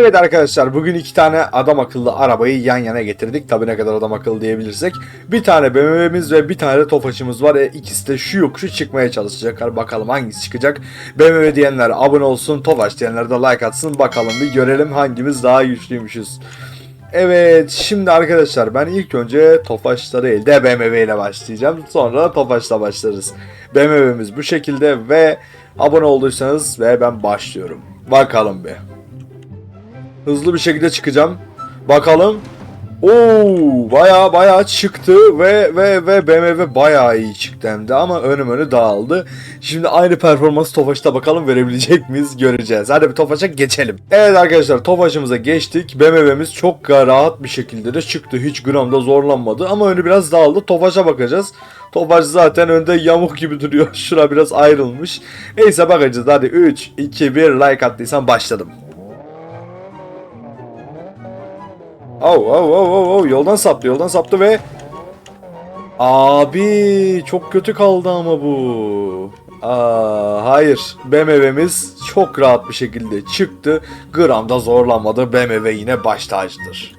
Evet arkadaşlar bugün iki tane adam akıllı arabayı yan yana getirdik. Tabi ne kadar adam akıllı diyebilirsek. Bir tane BMW'miz ve bir tane de Tofaş'ımız var. E, ikisi de şu yokuşu çıkmaya çalışacaklar. Bakalım hangisi çıkacak. BMW diyenler abone olsun. Tofaş diyenler de like atsın. Bakalım bir görelim hangimiz daha güçlüymüşüz. Evet şimdi arkadaşlar ben ilk önce Tofaş'ta değil de BMW ile başlayacağım. Sonra Tofaş'la başlarız. BMW'miz bu şekilde ve abone olduysanız ve ben başlıyorum. Bakalım bir. Hızlı bir şekilde çıkacağım. Bakalım. Oo, baya baya çıktı ve ve ve BMW baya iyi çıktı hem de ama önüm önü dağıldı. Şimdi aynı performansı Tofaş'ta bakalım verebilecek miyiz göreceğiz. Hadi bir Tofaş'a geçelim. Evet arkadaşlar Tofaş'ımıza geçtik. BMW'miz çok rahat bir şekilde de çıktı. Hiç gramda zorlanmadı ama önü biraz dağıldı. Tofaş'a bakacağız. Tofaş zaten önde yamuk gibi duruyor. Şura biraz ayrılmış. Neyse bakacağız. Hadi 3, 2, 1 like attıysan başladım. Oh, oh, oh, oh, oh. Yoldan saptı, yoldan saptı ve... Abi çok kötü kaldı ama bu. Aa, hayır. BMW'miz çok rahat bir şekilde çıktı. Gramda zorlanmadı. BMW yine baş tacıdır.